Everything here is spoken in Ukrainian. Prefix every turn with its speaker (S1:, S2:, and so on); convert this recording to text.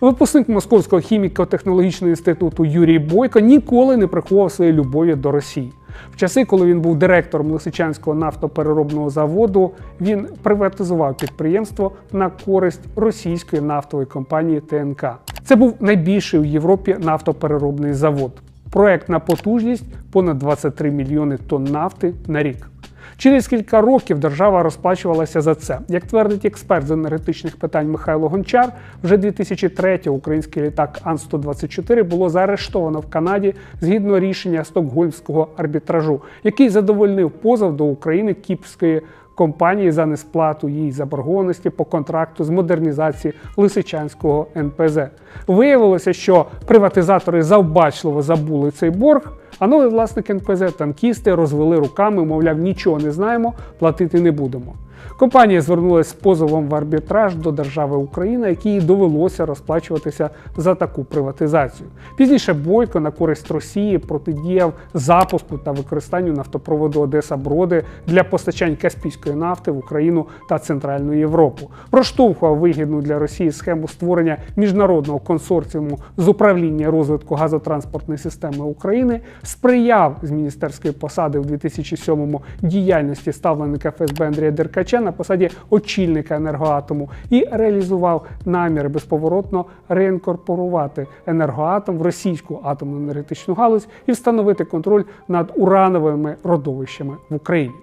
S1: Випускник Московського хіміко-технологічного інституту Юрій Бойко ніколи не приховував своєї любові до Росії. В часи, коли він був директором Лисичанського нафтопереробного заводу, він приватизував підприємство на користь російської нафтової компанії ТНК. Це був найбільший у Європі нафтопереробний завод. Проект на потужність понад 23 мільйони тонн нафти на рік. Через кілька років держава розплачувалася за це. Як твердить експерт з енергетичних питань Михайло Гончар, вже 2003-го український літак Ан-124 було заарештовано в Канаді згідно рішення Стокгольмського арбітражу, який задовольнив позов до України кіпської компанії за несплату її заборгованості по контракту з модернізації Лисичанського НПЗ. Виявилося, що приватизатори завбачливо забули цей борг. А новий власник НПЗ танкісти розвели руками, мовляв, нічого не знаємо, платити не будемо. Компанія звернулася з позовом в арбітраж до держави Україна, якій довелося розплачуватися за таку приватизацію. Пізніше Бойко на користь Росії протидіяв запуску та використанню нафтопроводу Одеса Броди для постачань каспійської нафти в Україну та Центральну Європу. Проштовхував вигідну для Росії схему створення міжнародного консорціуму з управління розвитку газотранспортної системи України, сприяв з міністерської посади в 2007-му діяльності ставленика ФСБ Андрія Деркача на посаді очільника енергоатому і реалізував намір безповоротно реінкорпорувати енергоатом в російську атомну енергетичну галузь і встановити контроль над урановими родовищами в Україні.